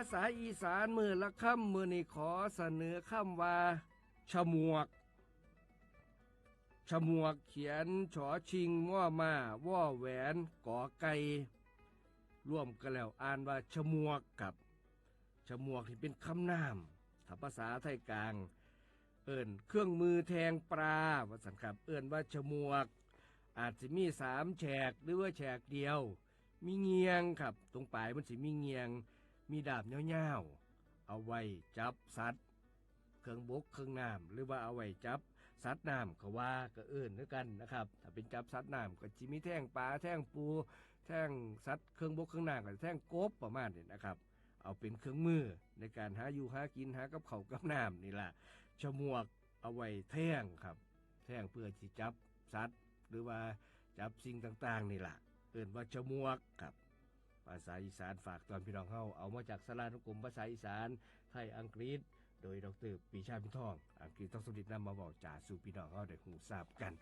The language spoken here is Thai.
ภาษาอีสานมือละค่ำมือนี่ขอเสนอคำว่าฉมวกฉมวกเขียนฉอชิงม่อมาว่อแหวนกอไก่ร่วมกันแล้วอ่านว่าฉมวกกับฉมวกที่เป็นคำนามถ้าภาษาไทยกลาง เอิ่นเครื่องมือแทงปลาว่าสันครับเอิ่นว่าฉมวก อาจจะมีสามแฉกหรือว่าแฉกเดียว มีเงียงครับ ตรงปลายมันสิมีเงียง มีดาบเงาวๆเอาไว้จับสัตว์เครื่องบกเครื่องน้ำหรือว่าเอาไว้จับสัตว์น้ำก็ว่าก็เอิ่นด้วยกันนะครับ ถ้าเป็นจับสัตว์น้ำก็จิมีแท่งปลาแท่งปู แท่งสัตว์เครื่องบกเครื่องน้ำก็แท่งกบประมาณนี้นะครับ เอาเป็นเครื่องมือในการหาอยู่หากินหากับเขากับน้ำนี่แหละฉมวกเอาไว้แท่งครับ แท่งเพื่อที่จับสัตว์หรือว่าจับสิ่งต่างๆนี่แหละเอิ่นว่าฉมวกครับ ภาษาอีสานฝากตอนพี่น้องเฮาเอามาจากสารานุกรมภาษาอีสานไทยอังกฤษ โดยดรปีชาพิทอง อังกฤษต้องสมดิตนำมาบอกจ่าสู่พี่น้องเฮาได้หูทราบกัน